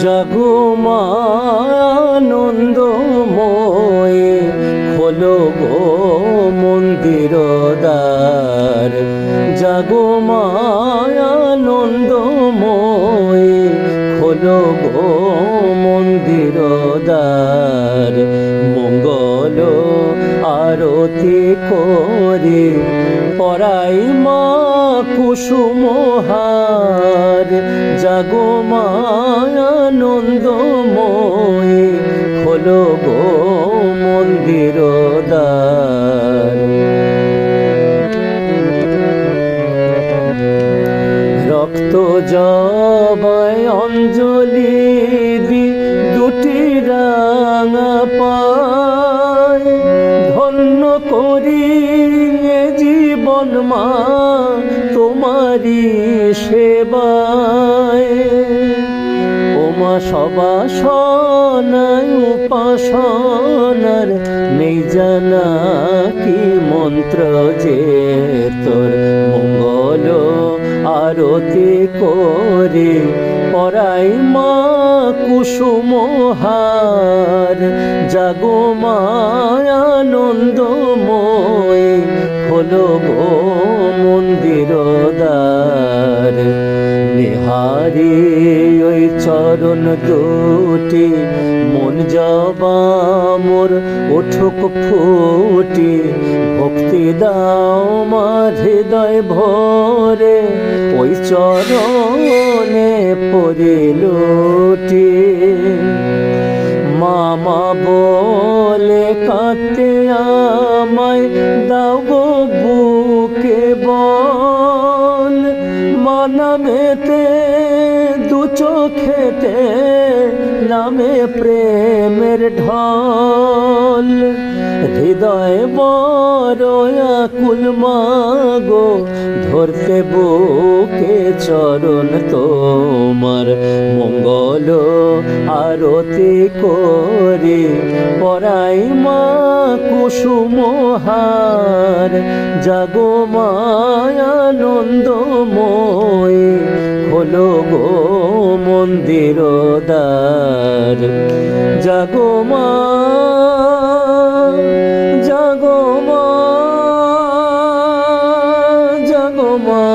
জগমানন্দময় খোলো গো মন্দির দ্বার জগমানন্দময় খোলো গো মন্দির দ্বার মঙ্গল আরতি করে পরাই মা কুসুমহার জাগমানন্দময় হলো গো মন্দির দ্বার। রক্ত জবায় অঞ্জলি দি দুটি রাঙা পায় ধন্য করি জীবন মা তোমারি সেবায়। ওমা সবা সনায় উপাসনার নেই জানা কি মন্ত্র যে তোর মঙ্গল আরতি করে। পরাই মা কুসুমহার জাগো মায়ানন্দময় দুটি মন জবা মোর উঠুক ফুটি, ভক্তি দাও মা হৃদয় ভরে, ওই চরণে পড়িলুটি মামা বলে, কাঁদতে আমায় দাও গো মানামেতে দু চোখেতে নামে প্রেমের ঢল। হৃদয় বড় আকুল মাগো, ধরতে বুকে চরণ তোমার মঙ্গল আরতি করে। সুমোহার জাগো মায়ানন্দময় হলো গো মন্দির দার জাগো মা জাগো মা জাগো মা।